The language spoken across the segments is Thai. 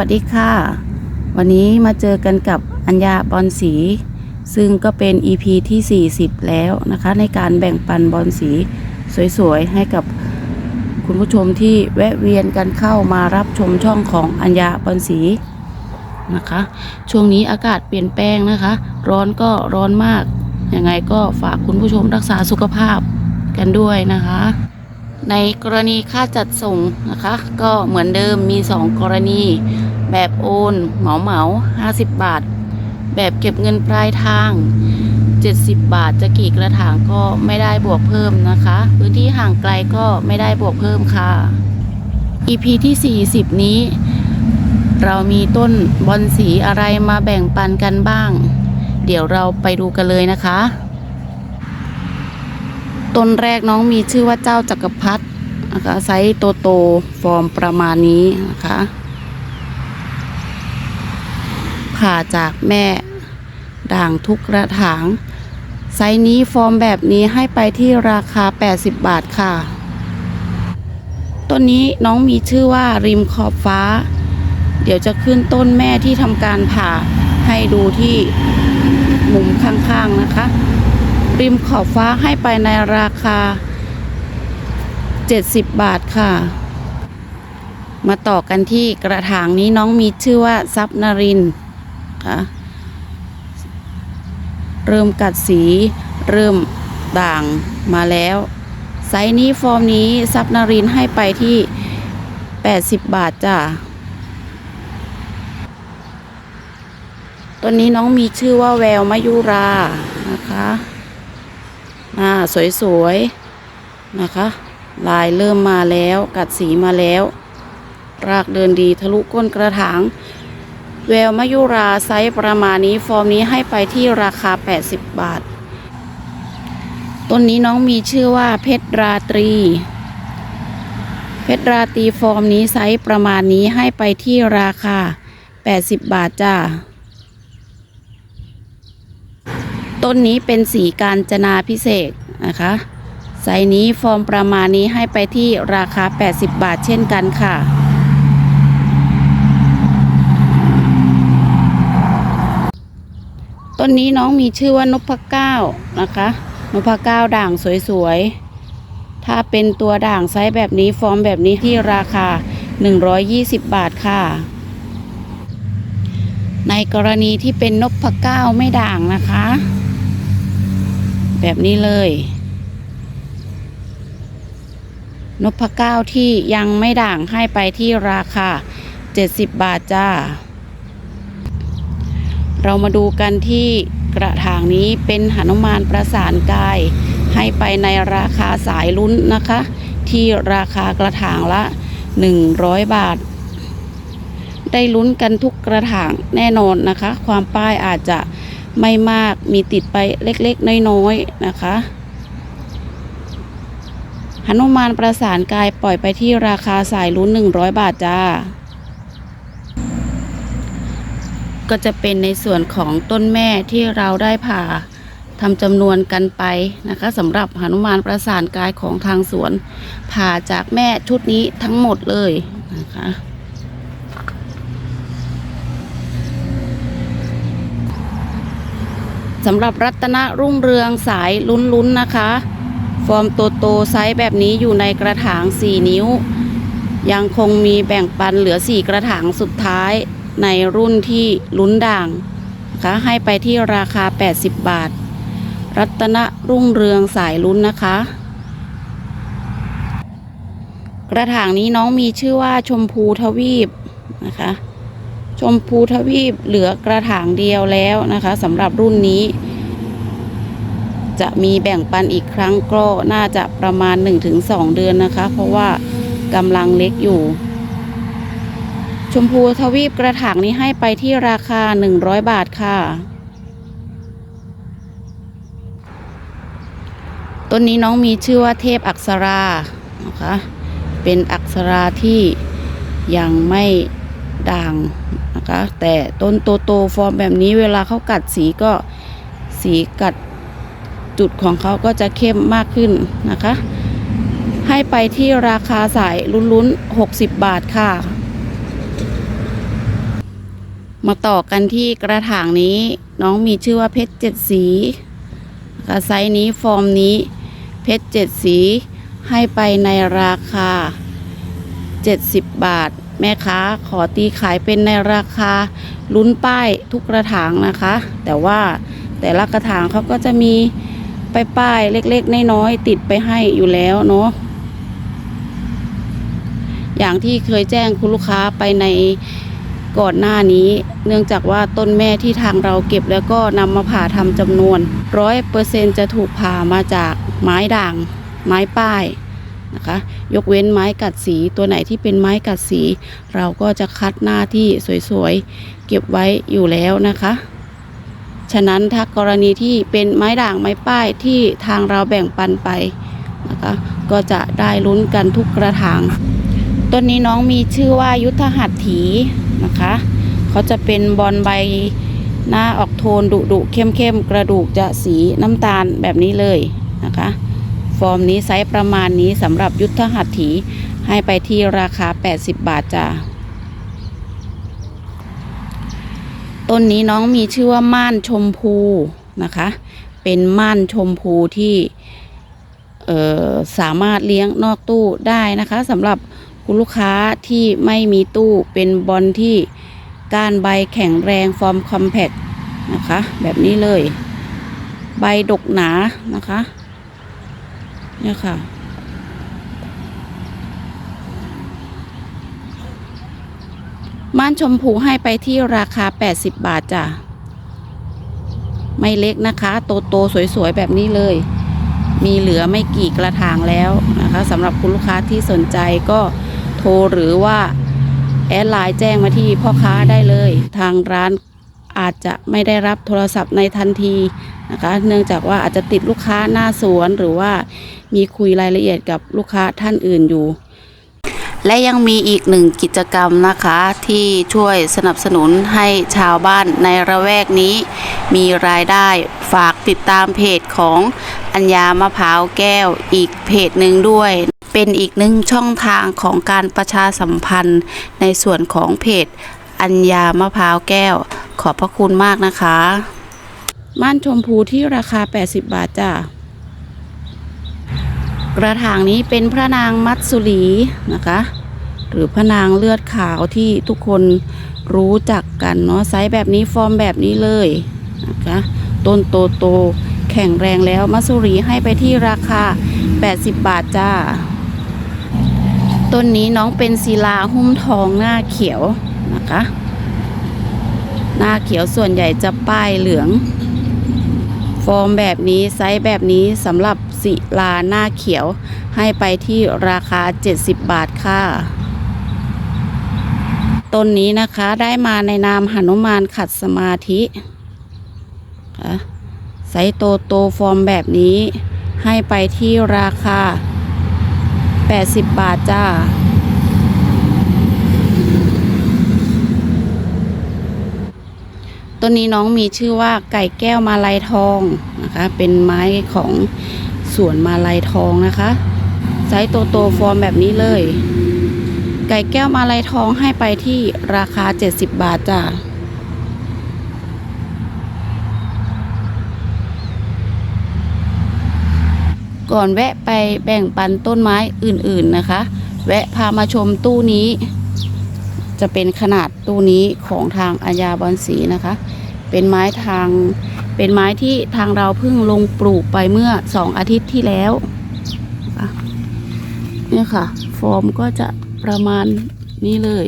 สวัสดีค่ะ วันนี้มาเจอกันกับอัญญาบอลสี ซึ่งก็เป็น EP ที่ 40 แล้วนะคะ ในการแบ่งปันบอลสีสวยๆ ให้กับคุณผู้ชมที่แวะเวียนกันเข้ามารับชมช่องของอัญญาบอลสีนะคะ ช่วงนี้อากาศเปลี่ยนแปลงนะคะ ร้อนก็ร้อนมาก ยังไงก็ฝากคุณผู้ชมรักษาสุขภาพกันด้วยนะคะในกรณีค่าจัดส่งนะคะ ก็เหมือนเดิมมี 2 กรณี แบบโอนเหมาเหมา50บาท แบบเก็บเงินปลายทาง 70 บาทจะกี่กระถางก็ไม่ได้บวกเพิ่มนะคะ พื้นที่ห่างไกลก็ไม่ได้บวกเพิ่มค่ะ EP ที่ 40 นี้ เรามีต้นบอนสีอะไรมาแบ่งปันกันบ้าง เดี๋ยวเราไปดูกันเลยนะคะ ต้นแรกน้องมีชื่อว่าเจ้าจักรพรรดินะคะไซส์โตโตฟอร์มประมาณนี้นะคะ ผ่าจากแม่ด่างทุกกระถาง ไซส์นี้ฟอร์มแบบนี้ให้ไปที่ราคา 80 บาทค่ะ ต้นนี้น้องมีชื่อว่าริมขอบฟ้า เดี๋ยวจะขึ้นต้นแม่ที่ทำการผ่าให้ดูที่มุมข้างๆนะคะ ริมขอบฟ้าให้ไปในราคา 70 บาทค่ะ มาต่อกันที่กระถางนี้น้องมีชื่อว่าซับนาริน คะเริ่มกัดสีเริ่มด่างมาแล้ว ไซส์นี้ฟอร์มนี้ซับนารินให้ไปที่ 80 บาทจ้ะต้นนี้น้องมีชื่อว่าแววมายุรานะคะอ่าสวยๆ นะคะ ลายเริ่มมาแล้ว กัดสีมาแล้ว รากเดินดีทะลุก้นกระถาง แววมะยุราไซส์ประมาณนี้ฟอร์มนี้ให้ไปที่ราคา 80 บาท ต้นนี้น้องมีชื่อว่าเพชรราตรี เพชรราตรีฟอร์มนี้ไซส์ประมาณนี้ให้ไปที่ราคา 80 บาทจ้าต้นนี้เป็นสีการจนาพิเศษนะคะไซส์นี้ฟอร์มประมาณนี้ให้ไปที่ราคา 80 บาทเช่นกันค่ะ ต้นนี้น้องมีชื่อว่านพเก้านะคะ นพเก้าด่างสวยๆ ถ้าเป็นตัวด่างไซส์แบบนี้ฟอร์มแบบนี้ที่ราคา 120 บาทค่ะ ในกรณีที่เป็นนพเก้าไม่ด่างนะคะ แบบนี้เลย นพเก้าที่ยังไม่ด่างให้ไปที่ราคา 70 บาทจ้า เรามาดูกันที่กระถางนี้เป็นหนุมานประสานกาย ให้ไปในราคาสายลุ้นนะคะ ที่ราคากระถางละ 100 บาท ได้ลุ้นกันทุกกระถางแน่นอนนะคะ ความป้ายอาจจะไม่มากมีติดไปเล็กๆ น้อยๆนะคะหนุมานประสานกายปล่อยไปที่ราคาสายลุ้น 100 บาทจ้า ก็จะเป็นในส่วนของต้นแม่ที่เราได้ผ่าทำจำนวนกันไปนะคะสำหรับหนุมานประสานกายของทางสวน ผ่าจากแม่ชุดนี้ทั้งหมดเลยนะคะสำหรับรัตนรุ่งเรืองสายลุ้นๆนนะคะ ฟอร์มโตโตไซส์แบบนี้อยู่ในกระถาง 4 นิ้ว ยังคงมีแบ่งปันเหลือ 4 กระถางสุดท้าย ในรุ่นที่ลุ้นด่างนะคะให้ไปที่ราคา 80 บาท รัตนรุ่งเรืองสายลุ้นนะคะ กระถางนี้น้องมีชื่อว่าชมพูทวีปนะคะ ชมพูทวีปเหลือกระถางเดียวแล้วนะคะสำหรับรุ่นนี้ จะมีแบ่งปันอีกครั้งก็น่าจะประมาณ 1-2 เดือนนะคะ เพราะว่ากำลังเล็กอยู่ ชมพูทวีปกระถางนี้ให้ไปที่ราคา 100 บาทค่ะ ต้นนี้น้องมีชื่อว่าเทพอักษรานะคะ เป็นอักษราที่ยังไม่ด่างนะคะ แต่ต้นโตโตฟอร์มแบบนี้เวลาเขากัดสีก็สีกัดจุดของเขาก็จะเข้มมากขึ้นนะคะ ให้ไปที่ราคาสายลุ้นๆ 60 บาทค่ะ มาต่อกันที่กระถางนี้ น้องมีชื่อว่าเพชรเจ็ดสีนะคะไซนี้ฟอร์มนี้ เพชรเจ็ดสีให้ไปในราคา 70 บาท แม่ค้าขอตีขายเป็นในราคาลุ้นป้ายทุกกระถางนะคะ แต่ว่าแต่ละกระถางเขาก็จะมีป้ายป้ายเล็กๆน้อยๆติดไปให้อยู่แล้วเนาะอย่างที่เคยแจ้งคุณลูกค้าไปใน ก่อนหน้านี้ เนื่องจากว่าต้นแม่ที่ทางเราเก็บแล้วก็นำมาผ่าทำจำนวนร้อยเปอร์เซ็นจะถูกผ่ามาจากไม้ด่าง ไม้ป้ายนะคะ ยกเว้นไม้กัดสีตัวไหนที่เป็นไม้กัดสี เราก็จะคัดหน้าที่สวยๆ เก็บไว้อยู่แล้วนะคะ ฉะนั้นถ้ากรณีที่เป็นไม้ด่างไม้ป้ายที่ทางเราแบ่งปันไปนะคะก็จะได้ลุ้นกันทุกกระถางต้นนี้น้องมีชื่อว่ายุทธหัตถี นะคะเขาจะเป็นบอลใบหน้าออกโทนดุดุๆเข้มกระดูกจะสีน้ำตาลแบบนี้เลยนะคะ ฟอร์มนี้ไซส์ประมาณนี้สำหรับยุทธหัตถีให้ไปที่ราคา 80 บาทจ้าต้นนี้น้องมีชื่อว่าม่านชมพูนะคะ เป็นม่านชมพูที่สามารถเลี้ยงนอกตู้ได้นะคะสำหรับ คุณลูกค้าที่ไม่มีตู้เป็นบอลที่ก้านใบแข็งแรงฟอร์มคอมแพคนะคะ แบบนี้เลย ใบดกหนานะคะเนี่ยค่ะ ม่านชมพูให้ไปที่ราคา 80 บาทจ้ะ ไม่เล็กนะคะ โตโตๆสวยๆ แบบนี้เลย มีเหลือไม่กี่กระถางแล้วนะคะสำหรับคุณลูกค้าที่สนใจก็ รหรือว่าแอดไลน์แจ้งมาที่พ่อค้าได้เลย ทางร้านอาจจะไม่ได้รับโทรศัพท์ในทันทีนะคะ เนื่องจากว่าอาจจะติดลูกค้าหน้าสวนหรือว่ามีคุยรายละเอียดกับลูกค้าท่านอื่นอยู่ และยังมีอีกหนึ่งกิจกรรมนะคะที่ช่วยสนับสนุนให้ชาวบ้านในระแวกนี้ มีรายได้ฝากติดตามเพจของอัญญามะพร้าวแก้วอีกเพจหนึ่งด้วย เป็นอีกหนึ่งช่องทางของการประชาสัมพันธ์ในส่วนของเพจ อัญญามะพร้าวแก้ว ขอบพระคุณมากนะคะ ม่านชมพูที่ราคา 80 บาทจ้ะกระถางนี้เป็นพระนางมัตสุรีนะคะ หรือพระนางเลือดขาวที่ทุกคนรู้จักกันเนาะไซส์แบบนี้ฟอร์มแบบนี้เลยนะคะต้นโตโตแข็งแรงแล้วมัตสุรีให้ไปที่ราคา 80 บาทจ้า ต้นนี้น้องเป็นศิลาหุ้มทองหน้าเขียวนะคะ หน้าเขียวส่วนใหญ่จะป้ายเหลือง ฟอร์มแบบนี้ไซส์แบบนี้สำหรับศิลาหน้าเขียวให้ไปที่ราคา 70 บาทค่ะต้นนี้นะคะได้มาในนามหนุมานขัดสมาธิค่ะไซส์โตโตฟอร์มแบบนี้ให้ไปที่ราคา 80 บาทจ้าต้นนี้น้องมีชื่อว่าไก่แก้วมาลัยทองนะคะ เป็นไม้ของสวนมาลัยทองนะคะไซส์โตโตฟอร์มแบบนี้เลย ไก่แก้วมาลัยทองให้ไปที่ราคา 70 บาทจ้ะ ก่อนแวะไปแบ่งปันต้นไม้อื่นๆนะคะ แวะพามาชมตู้นี้ จะเป็นขนาดตู้นี้ของทางอาญาบอนสีนะคะ เป็นไม้ทางเป็นไม้ที่ทางเราเพิ่งลงปลูกไปเมื่อสองอาทิตย์ที่แล้วเนี่ยค่ะ ฟอร์มก็จะประมาณนี้เลย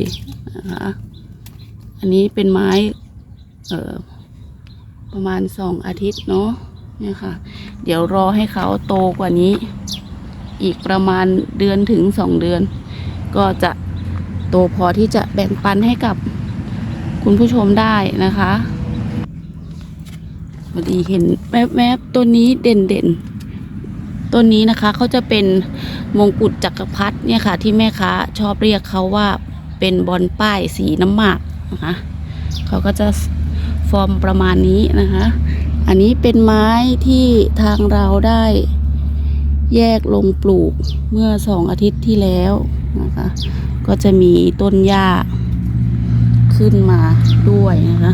นะคะอันนี้เป็นไม้เอ่อประมาณสองอาทิตย์เนาะเนี่ยค่ะ เดี๋ยวรอให้เขาโตกว่านี้ อีกประมาณเดือนถึงสองเดือน ก็จะโตพอที่จะแบ่งปันให้กับคุณผู้ชมได้นะคะพอดีเห็นแวบๆต้นนี้เด่นๆต้นนี้นะคะเขาจะเป็นมงกุฎจักรพรรดิเนี่ยค่ะ ที่แม่ค้าชอบเรียกเขาว่าเป็นบอลป้ายสีน้ำหมากนะคะเขาก็จะฟอร์มประมาณนี้นะคะ อันนี้เป็นไม้ที่ทางเราได้แยกลงปลูกเมื่อสองอาทิตย์ที่แล้วนะคะ ก็จะมีต้นหญ้าขึ้นมาด้วยนะคะ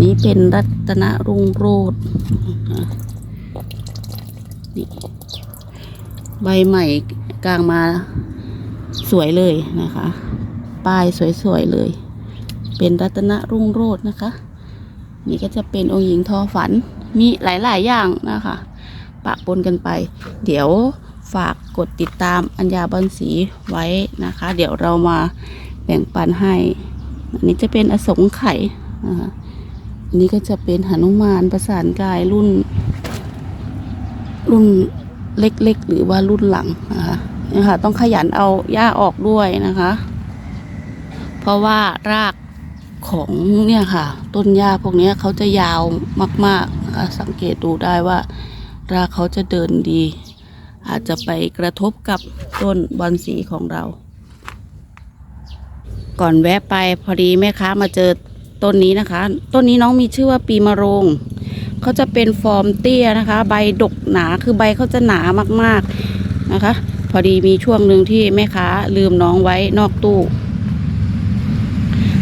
นี้เป็นรัตนรุ่งโรจน์นะคะนี่ใบใหม่กลางมาสวยเลยนะคะ ป้ายสวยๆเลย เป็นรัตนรุ่งโรจน์นะคะ นี่ก็จะเป็นองค์หญิงทอฝัน มีหลายๆอย่างนะคะ ปะปนกันไป เดี๋ยวฝากกดติดตามอัญญาบอลสีไว้นะคะ เดี๋ยวเรามาแบ่งปันให้ อันนี้จะเป็นอสงไขยนะคะอันนี้ก็จะเป็นหนุมานประสานกายรุ่น รุ่นเล็กๆ หรือว่ารุ่นหลังนะคะนี่ค่ะต้องขยันเอาหญ้าออกด้วยนะคะ เพราะว่ารากของเนี่ยค่ะ ต้นหญ้าพวกนี้เขาจะยาวมาก ๆ นะคะ สังเกตดูได้ว่ารากเขาจะเดินดี อาจจะไปกระทบกับต้นบอนสีของเรา ก่อนแวะไปพอดีแม่ค้ามาเจอต้นนี้นะคะ ต้นนี้น้องมีชื่อว่าปีมะโรงเขาจะเป็นฟอร์มเตี้ยนะคะ ใบดกหนาคือใบเขาจะหนามากๆนะคะ พอดีมีช่วงหนึ่งที่แม่ค้าลืมน้องไว้นอกตู้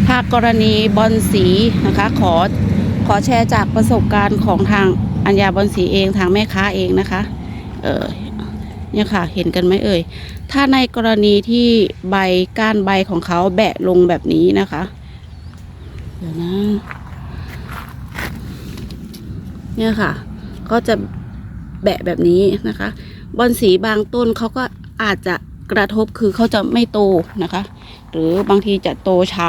ถ้ากรณีบอลสีนะคะ ขอ ขอแชร์จากประสบการณ์ของทางอัญญาบอลสีเองทางแม่ค้าเองนะคะ เออเนี่ยค่ะ เห็นกันไหมเอ่ย ถ้าในกรณีที่ใบก้านใบของเขาแบะลงแบบนี้นะคะ เดี๋ยวนะ เนี่ยค่ะ ก็จะแบะแบบนี้นะคะ บอนสีบางต้นเขาก็อาจจะกระทบคือเขาจะไม่โตนะคะ หรือบางทีจะโตช้า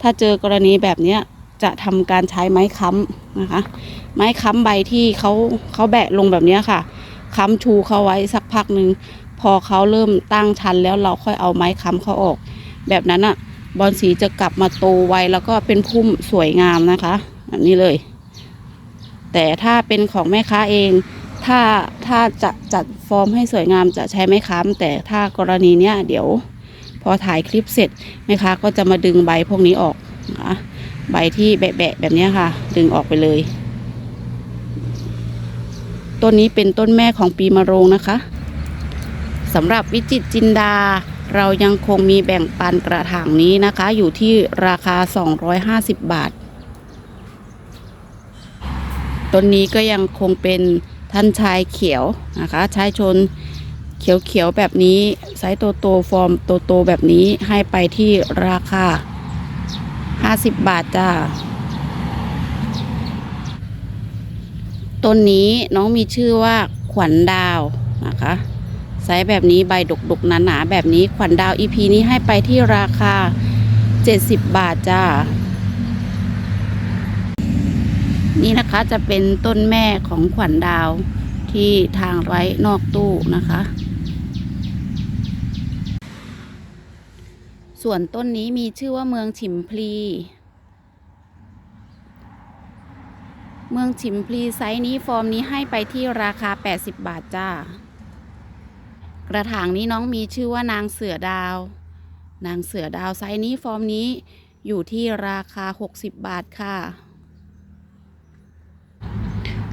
ถ้าเจอกรณีแบบเนี้ย จะทำการใช้ไม้ค้ำนะคะ ไม้ค้ำใบที่เขาเขาแบะลงแบบนี้ค่ะ ค้ำชูเขาไว้สักพักหนึ่งพอเขาเริ่มตั้งชันแล้วเราค่อยเอาไม้ค้ำเขาออก แบบนั้นอะบอลสีจะกลับมาโตไวแล้วก็เป็นพุ่มสวยงามนะคะแบบนี้เลย แต่ถ้าเป็นของแม่ค้าเอง ถ้าถ้าจะจัดฟอร์มให้สวยงามจะใช้ไม้ค้ำแต่ถ้ากรณีเนี้ยเดี๋ยว พอถ่ายคลิปเสร็จแม่ค้าก็จะมาดึงใบพวกนี้ออกนะคะ ใบที่แบะๆแบบนี้ค่ะ ดึงออกไปเลย ต้นนี้เป็นต้นแม่ของปีมะโรงนะคะสำหรับวิจิตจินดา เรายังคงมีแบ่งปันกระถางนี้นะคะ อยู่ที่ราคา 250 บาท ต้นนี้ก็ยังคงเป็นท่านชายเขียวนะคะชายชนเขียวๆแบบนี้ไซส์โตโตๆฟอร์มโตโตๆแบบนี้ให้ไปที่ราคา 50บบาทจ้าต้นนี้น้องมีชื่อว่าขวัญดาวนะคะไซส์แบบนี้ใบดกๆหนาๆแบบนี้ขวัญดาว EP นี้ให้ไปที่ราคา 70 บาทจ้า นี่นะคะจะเป็นต้นแม่ของขวัญดาวที่ทางไว้นอกตู้นะคะ ส่วนต้นนี้มีชื่อว่าเมืองฉิมพลี เมืองฉิมพลีไซส์นี้ฟอร์มนี้ให้ไปที่ราคา 80 บาทจ้า กระถางนี้น้องมีชื่อว่านางเสือดาว นางเสือดาวไซส์นี้ฟอร์มนี้อยู่ที่ราคา 60 บาทค่ะ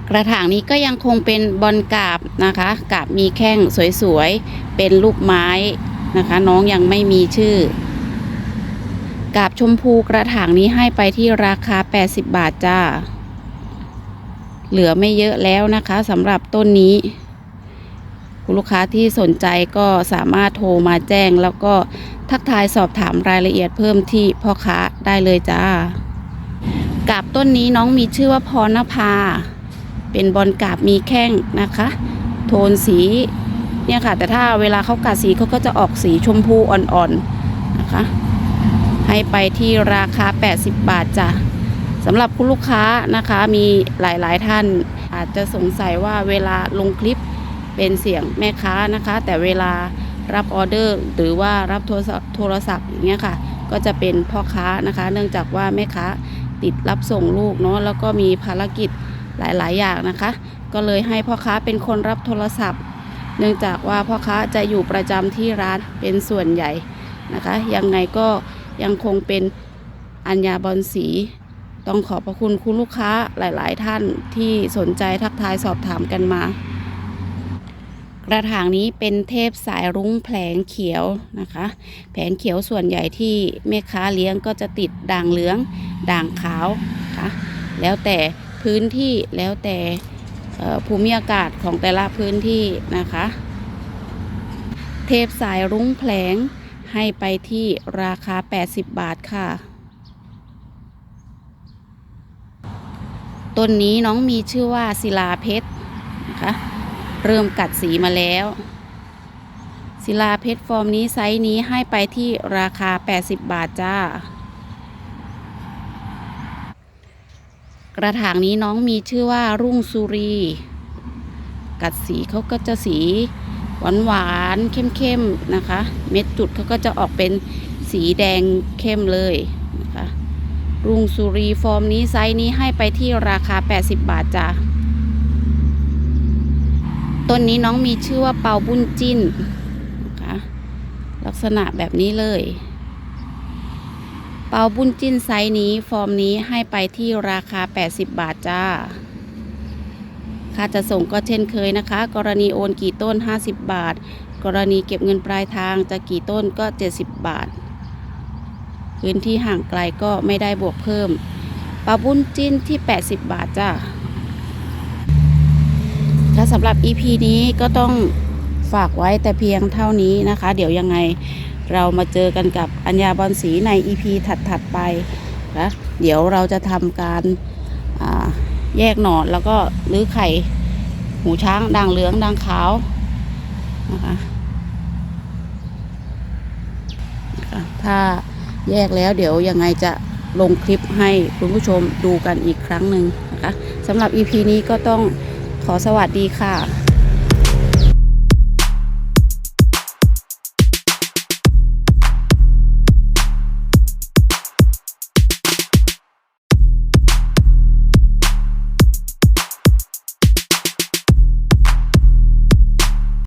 กระถางนี้ก็ยังคงเป็นบอลกาบนะคะ กาบมีแข้งสวยๆ เป็นลูกไม้นะคะ น้องยังไม่มีชื่อ กาบชมพูกระถางนี้ให้ไปที่ราคา 80 บาทจ้า เหลือไม่เยอะแล้วนะคะสำหรับต้นนี้คุณลูกค้าที่สนใจก็สามารถโทรมาแจ้ง แล้วก็ทักทายสอบถามรายละเอียดเพิ่มที่พ่อค้าได้เลยจ้า กาบต้นนี้น้องมีชื่อว่าพรณภา เป็นบอลกาบมีแข้งนะคะ โทนสีเนี่ยค่ะ แต่ถ้าเวลาเขากัดสีเขาก็จะออกสีชมพูอ่อนๆนะคะ ให้ไปที่ราคา 80 บาทจ้ะสำหรับคุณลูกค้านะคะมีหลายๆท่านอาจจะสงสัยว่าเวลาลงคลิปเป็นเสียงแม่ค้านะคะ แต่เวลารับออเดอร์หรือว่ารับโทรศัพท์อย่างเงี้ยค่ะ ก็จะเป็นพ่อค้านะคะ เนื่องจากว่าแม่ค้าติดรับส่งลูกเนาะแล้วก็มีภารกิจหลาย ๆ อย่างนะคะ ก็เลยให้พ่อค้าเป็นคนรับโทรศัพท์ เนื่องจากว่าพ่อค้าจะอยู่ประจำที่ร้านเป็นส่วนใหญ่นะคะ ยังไงก็ ยังคงเป็นอัญญาบอลสี ต้องขอบพระคุณคุณลูกค้าหลาย ๆ ท่านที่สนใจทักทายสอบถามกันมา กระถางนี้เป็นเทพสายรุ้งแผลงเขียวนะคะ แผงเขียวส่วนใหญ่ที่แม่ค้าเลี้ยงก็จะติดด่างเหลือง ด่างขาวค่ะแล้วแต่พื้นที่แล้วแต่ภูมิอากาศของแต่ละพื้นที่นะคะ เทพสายรุ้งแผลง ให้ไปที่ราคา 80 บาทค่ะ ต้นนี้น้องมีชื่อว่าศิลาเพชรนะคะเริ่มกัดสีมาแล้ว ศิลาเพชรฟอร์มนี้ไซส์นี้ให้ไปที่ราคา 80 บาทจ้า กระถางนี้น้องมีชื่อว่ารุ่งสุรี กัดสีเขาก็จะสี หวานหวานๆเข้มๆนะคะ เม็ดจุดเขาก็จะออกเป็นสีแดงเข้มเลยนะคะรุ่งสุรีฟอร์มนี้ไซส์นี้ให้ไปที่ราคา 80 บาทจ้ะต้นนี้น้องมีชื่อว่าเปาบุญจิ้นนะคะลักษณะแบบนี้เลย เปาบุญจิ้นไซส์นี้ฟอร์มนี้ให้ไปที่ราคา 80 บาทจ้า ค่าจะส่งก็เช่นเคยนะคะ กรณีโอนกี่ต้น 50 บาท กรณีเก็บเงินปลายทางจะกี่ต้นก็ 70 บาท พื้นที่ห่างไกลก็ไม่ได้บวกเพิ่มปลาบุญจิ้นที่ 80 บาทจ้าถ้าสำหรับ EP นี้ก็ต้องฝากไว้แต่เพียงเท่านี้นะคะ เดี๋ยวยังไงเรามาเจอกันกับอัญญาบอลสีใน EP ถัด ๆ ไปนะเดี๋ยวเราจะทำการ แยกหนอดแล้วก็รื้อไข่ หูช้างด่างเหลืองด่างขาวนะคะนะคะถ้าแยกแล้วเดี๋ยวยังไงจะลงคลิปให้คุณผู้ชมดูกันอีกครั้งหนึ่งนะคะสำหรับ EP นี้ก็ต้องขอสวัสดีค่ะ